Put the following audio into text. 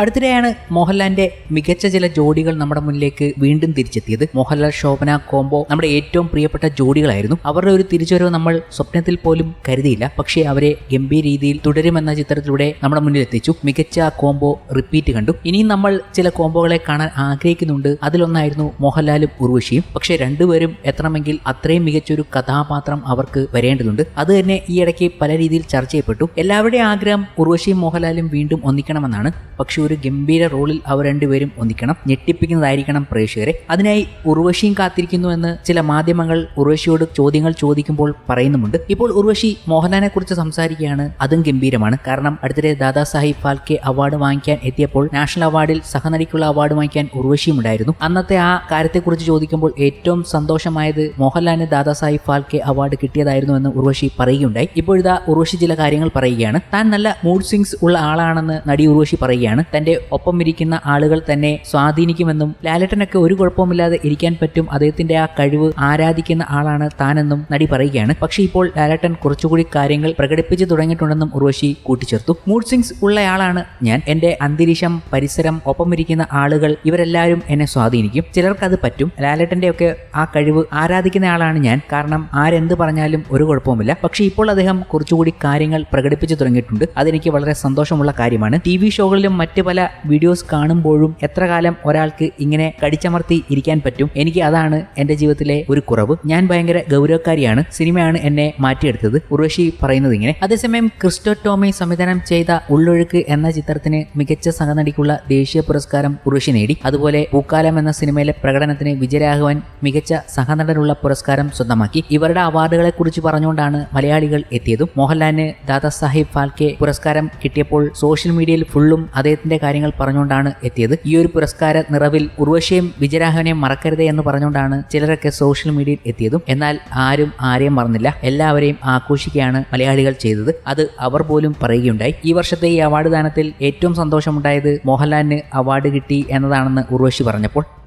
അടുത്തിടെയാണ് മോഹൻലാലിന്റെ മികച്ച ചില ജോഡികൾ നമ്മുടെ മുന്നിലേക്ക് വീണ്ടും തിരിച്ചെത്തിയത്. മോഹൻലാൽ ശോഭന കോംബോ നമ്മുടെ ഏറ്റവും പ്രിയപ്പെട്ട ജോഡികളായിരുന്നു. അവരുടെ ഒരു തിരിച്ചുവരവ് നമ്മൾ സ്വപ്നത്തിൽ പോലും കരുതിയില്ല. പക്ഷേ അവരെ ഗംഭീര രീതിയിൽ തുടരുമെന്ന ചിത്രത്തിലൂടെ നമ്മുടെ മുന്നിൽ എത്തിച്ചു മികച്ച കോംബോ റിപ്പീറ്റ് കണ്ടു. ഇനിയും നമ്മൾ ചില കോംബോകളെ കാണാൻ ആഗ്രഹിക്കുന്നുണ്ട്. അതിലൊന്നായിരുന്നു മോഹൻലാലും ഉർവശിയും. പക്ഷേ രണ്ടുപേരും എത്തണമെങ്കിൽ അത്രയും മികച്ചൊരു കഥാപാത്രം അവർക്ക് വരേണ്ടതുണ്ട്. അത് തന്നെ ഈ ഇടയ്ക്ക് പല രീതിയിൽ ചർച്ച ചെയ്യപ്പെട്ടു. എല്ലാവരുടെയും ആഗ്രഹം ഉർവശിയും മോഹൻലാലും വീണ്ടും ഒന്നിക്കണമെന്നാണ്. പക്ഷെ ഒരു ഗംഭീര റോളിൽ അവർ രണ്ടുപേരും ഒന്നിക്കണം. ഞെട്ടിപ്പിക്കുന്നതായിരിക്കണം പ്രേക്ഷകരെ. അതിനായി ഉർവശിയും കാത്തിരിക്കുന്നു എന്ന് ചില മാധ്യമങ്ങൾ ഉർവശിയോട് ചോദ്യങ്ങൾ ചോദിക്കുമ്പോൾ പറയുന്നുമുണ്ട്. ഇപ്പോൾ ഉർവശി മോഹൻലാലിനെ കുറിച്ച് സംസാരിക്കുകയാണ്. അതും ഗംഭീരമാണ്. കാരണം അടുത്തിടെ ദാദാ സാഹിബ് ഫാൽക്കെ അവാർഡ് വാങ്ങിക്കാൻ എത്തിയപ്പോൾ നാഷണൽ അവാർഡിൽ സഹനടിക്കുള്ള അവാർഡ് വാങ്ങിക്കാൻ ഉർവശിയും ഉണ്ടായിരുന്നു. അന്നത്തെ ആ കാര്യത്തെക്കുറിച്ച് ചോദിക്കുമ്പോൾ ഏറ്റവും സന്തോഷമായത് മോഹൻലാലിന് ദാദാ സാഹിബ് ഫാൽക്കെ അവാർഡ് കിട്ടിയതായിരുന്നു എന്ന് ഉർവശി പറയുകയുണ്ടായി. ഇപ്പോഴിതാ ഉർവശി ചില കാര്യങ്ങൾ പറയുകയാണ്. താൻ നല്ല മൂഡ് സ്വിങ്സ് ഉള്ള ആളാണെന്ന് നടി ഉർവശി പറയുകയാണ്. തന്റെ ഒപ്പം ഇരിക്കുന്ന ആളുകൾ തന്നെ സ്വാധീനിക്കുമെന്നും ലാലേട്ടനൊക്കെ ഒരു കുഴപ്പമില്ലാതെ ഇരിക്കാൻ പറ്റും അദ്ദേഹത്തിന്റെ ആ കഴിവ് ആരാധിക്കുന്ന ആളാണ് താനെന്നും നടി പറയുകയാണ്. പക്ഷേ ഇപ്പോൾ ലാലേട്ടൻ കുറച്ചുകൂടി കാര്യങ്ങൾ പ്രകടിപ്പിച്ചു തുടങ്ങിയിട്ടുണ്ടെന്നും ഉർവശി കൂട്ടിച്ചേർത്തു. മൂഡ് സിങ്സ് ഉള്ളയാളാണ് ഞാൻ. എന്റെ അന്തരീക്ഷം പരിസരം ഒപ്പം ഇരിക്കുന്ന ആളുകൾ ഇവരെല്ലാവരും എന്നെ സ്വാധീനിക്കും. ചിലർക്ക് അത് പറ്റും. ലാലേട്ടന്റെ ഒക്കെ ആ കഴിവ് ആരാധിക്കുന്ന ആളാണ് ഞാൻ. കാരണം ആരെന്ത് പറഞ്ഞാലും ഒരു കുഴപ്പവുമില്ല. പക്ഷേ ഇപ്പോൾ അദ്ദേഹം കുറച്ചുകൂടി കാര്യങ്ങൾ പ്രകടിപ്പിച്ചു തുടങ്ങിയിട്ടുണ്ട്. അതെനിക്ക് വളരെ സന്തോഷമുള്ള കാര്യമാണ്. ടി വി ഷോകളിലും മറ്റ് പല വീഡിയോസ് കാണുമ്പോഴും എത്ര കാലം ഒരാൾക്ക് ഇങ്ങനെ കടിച്ചമർത്തി ഇരിക്കാൻ പറ്റും? എനിക്ക് അതാണ് എന്റെ ജീവിതത്തിലെ ഒരു കുറവ്. ഞാൻ ഭയങ്കര ഗൗരവക്കാരിയാണ്. സിനിമയാണ് എന്നെ മാറ്റിയെടുത്തത്. ഉർവശി പറയുന്നത് ഇങ്ങനെ അതേസമയം ക്രിസ്റ്റോ ടോമി സംവിധാനം ചെയ്ത ഉള്ളൊഴുക്ക് എന്ന ചിത്രത്തിന് മികച്ച സഹനടിക്കുള്ള ദേശീയ പുരസ്കാരം ഉർവശി നേടി. അതുപോലെ പൂക്കാലം എന്ന സിനിമയിലെ പ്രകടനത്തിന് വിജയരാഘവൻ മികച്ച സഹനടനുള്ള പുരസ്കാരം സ്വന്തമാക്കി. ഇവരുടെ അവാർഡുകളെ കുറിച്ച് പറഞ്ഞുകൊണ്ടാണ് മലയാളികൾ എത്തിയതും. മോഹൻലാലിന് ദാദാസാഹിബ് ഫാൽക്കെ പുരസ്കാരം കിട്ടിയപ്പോൾ സോഷ്യൽ മീഡിയയിൽ ഫുള്ളും അദ്ദേഹത്തിന്റെ കാര്യങ്ങൾ പറഞ്ഞുകൊണ്ടാണ് എത്തിയത്. ഈ ഒരു പുരസ്കാര നിറവിൽ ഉർവശിയും വിജയരാഘവനെയും മറക്കരുതേ എന്ന് പറഞ്ഞുകൊണ്ടാണ് ചിലരൊക്കെ സോഷ്യൽ മീഡിയയിൽ എത്തിയതും. എന്നാൽ ആരും ആരെയും മറന്നില്ല. എല്ലാവരെയും ആഘോഷിക്കുകയാണ് മലയാളികൾ ചെയ്തത്. അത് അവർ പോലും പറയുകയുണ്ടായി. ഈ വർഷത്തെ ഈ അവാർഡ് ദാനത്തിൽ ഏറ്റവും സന്തോഷമുണ്ടായത് മോഹൻലാലിന് അവാർഡ് കിട്ടി എന്നതാണെന്ന് ഉർവശി പറഞ്ഞപ്പോൾ